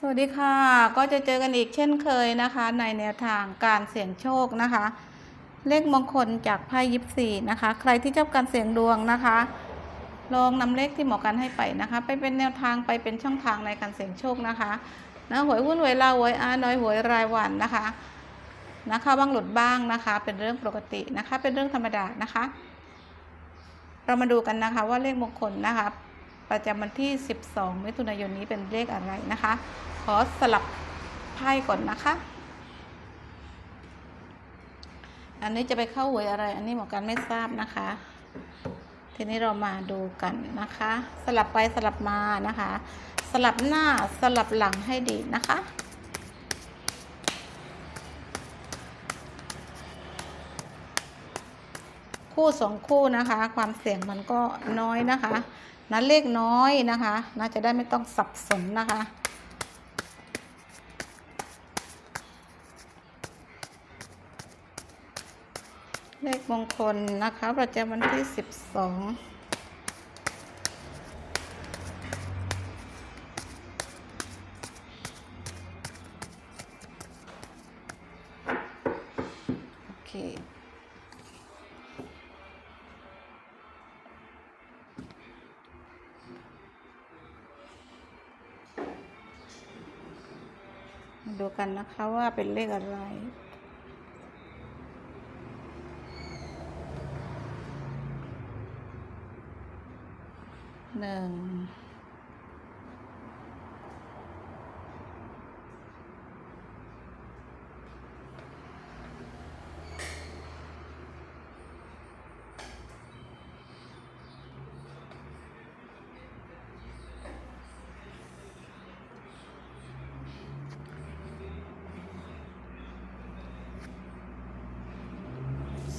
สวัสดีค่ะ ก็จะเจอกันอีกเช่นเคยนะคะ ในแนวทางการเสี่ยงโชคนะคะ เลขมงคลจากไพ่ยิปซีนะคะ ใครที่ชอบการเสี่ยงดวงนะคะ ลองนำเลขที่หมอกันให้ไปนะคะ ไปเป็นแนวทางไปเป็นช่องทางในการเสี่ยงโชคนะคะนะหวยหุ้นหวยลาหวยอาน้อยหวยรายวันนะคะนะคะบ้างหลุดบ้างนะคะ เป็นเรื่องปกตินะคะ เป็นเรื่องธรรมดานะคะ เรามาดูกันนะคะว่าเลขมงคลนะคะ ประจำวันที่ 12 มิถุนายนนี้เป็นเลขอะไรนะคะ ขอสลับไพ่ก่อนนะคะ อันนี้จะไปเข้าหวยอะไร อันนี้หมอกันไม่ทราบนะคะ ทีนี้เรามาดูกันนะคะ สลับไปสลับมานะคะ สลับหน้าสลับหลังให้ดีนะคะคู่สองคู่นะคะ ความเสี่ยงมันก็น้อยนะคะ นั้นเลขน้อยนะคะน่าจะได้ไม่ต้องสับสนนะคะเลขมงคลนะคะ ประจำวันที่สิบสองโอเค ดูกันนะคะว่าเป็นเลขอะไรหนึ่ง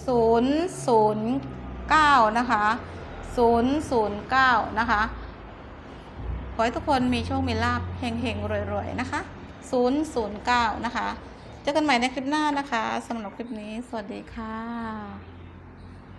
ศูนย์ศูนย์เก้านะคะศูนย์ศูนย์เก้านะคะ ขอให้ทุกคนมีโชค มีลาภเฮงๆรวยๆ นะคะศูนย์ศูนย์เก้านะคะ เจอกันใหม่ในคลิปหน้านะคะสำหรับคลิปนี้ สวัสดีค่ะ